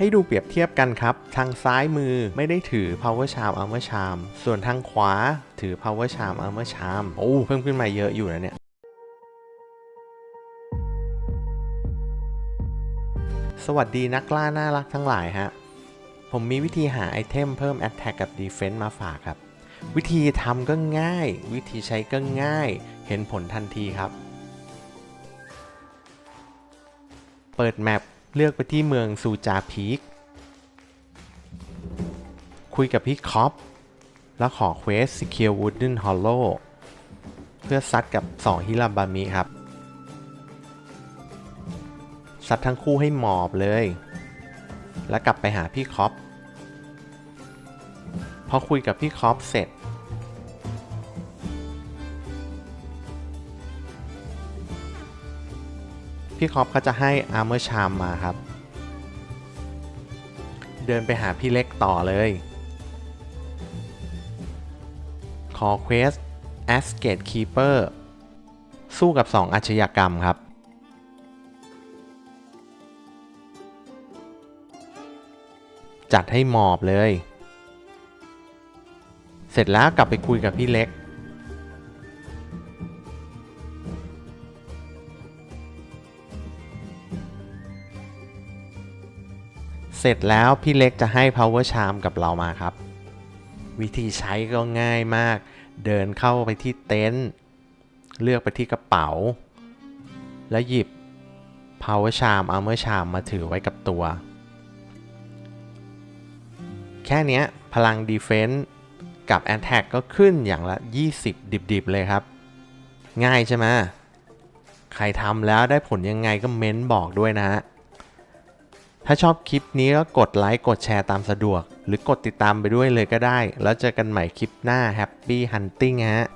ให้ดูเปรียบเทียบกันครับ ทางซ้ายมือไม่ได้ถือ power charm armor charm ส่วนทางขวาถือ power charm armor charm โอ้เพิ่มขึ้นมาเยอะอยู่นะเนี่ยสวัสดีนักล่าน่ารักทั้งหลายฮะ ผมมีวิธีหาไอเทมเพิ่ม Attack กับ Defense มาฝากครับ วิธีทำก็ง่าย วิธีใช้ก็ง่าย เห็นผลทันทีครับ เปิดแมป เลือกไปที่เมืองซูจาพีคคุยกับพี่คอปแล้วขอเควส Secure Wooden Hollow เพื่อซัดกับ 2 ฮิราบามิครับ ซัดทั้งคู่ให้หมอบเลย แล้วกลับไปหาพี่คอปพอคุยกับพี่คอปเสร็จ พี่คอปก็จะให้ Armor Charm มาครับ เดินไปหาพี่เล็กต่อเลย ขอเควส a s g a t e Keeper สู้กับ 2 อาชญากรรมครับ จัดให้หมอบเลย เสร็จแล้วกลับไปคุยกับพี่เล็ก เสร็จแล้วพี่เล็กจะให้ power charm กับเรามาครับ วิธีใช้ก็ง่ายมาก เดินเข้าไปที่เต็นท์เลือกไปที่กระเป๋า แล้วหยิบ power charm armor charm มาถือไว้กับตัว แค่เนี้ยพลัง Defense กับ Attack ก็ขึ้นอย่างละ 20 ดิบๆ เลยครับ ง่ายใช่ไหมใครทำแล้วได้ผลยังไงก็เม้นบอกด้วยนะฮะ ถ้าชอบคลิปนี้ก็กดไลค์กดแชร์ตามสะดวก หรือกดติดตามไปด้วยเลยก็ได้ แล้วเจอกันใหม่คลิปหน้า Happy Hunting ฮะ